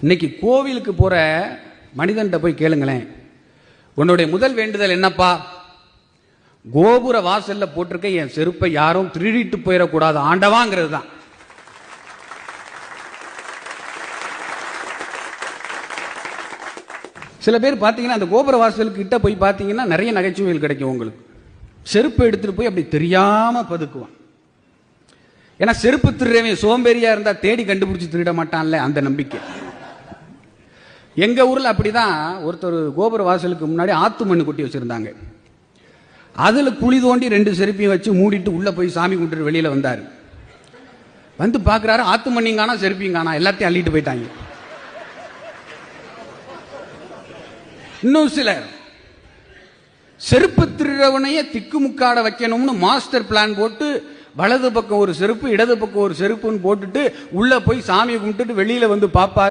இன்னைக்கு கோவிலுக்கு போகிற மனிதன்கிட்ட போய் கேளுங்களேன். உன்னுடைய முதல் வேண்டுதல் என்னப்பா? கோபுர வாசல்ல போட்டிருக்க என் செருப்பை யாரும் திருடிட்டு போயிடக்கூடாது. ஆண்டவாங்கிறது தான். சில பேர் பார்த்தீங்கன்னா அந்த கோபுர வாசல்கிட்ட கிட்ட போய் பார்த்தீங்கன்னா நிறைய நகைச்சுவைகள் கிடைக்கும் உங்களுக்கு. செருப்பு எடுத்துட்டு போய் அப்படி தெரியாம பதுக்குவான். ஏன்னா செருப்பு திருடவன் சோம்பேறியா இருந்தா தேடி கண்டுபிடிச்சு திருட மாட்டான்ல அந்த நம்பிக்கை. எங்க ஊர்ல அப்படிதான் ஒருத்தர் கோபுர வாசலுக்கு முன்னாடி ஆத்து மண்ணு கொட்டி வச்சிருந்தாங்க. அதுல குழி தோண்டி ரெண்டு செருப்பையும் வச்சு மூடிட்டு உள்ள போய் சாமி கும்பிட்டு வெளியில வந்தாரு. வந்து பார்க்குறாரு ஆத்து மண்ணையும் காணா செருப்பையும் காணா எல்லாத்தையும் அள்ளிட்டு போயிட்டாங்க. இன்னும் சிலர் செருப்பு திருடவனையே திக்குமுக்காட வைக்கணும்னு மாஸ்டர் பிளான் போட்டு வலது பக்கம் ஒரு செருப்பு இடது பக்கம் ஒரு செருப்புன்னு போட்டுட்டு உள்ளே போய் சாமியை கும்பிட்டுட்டு வெளியில வந்து பாப்பா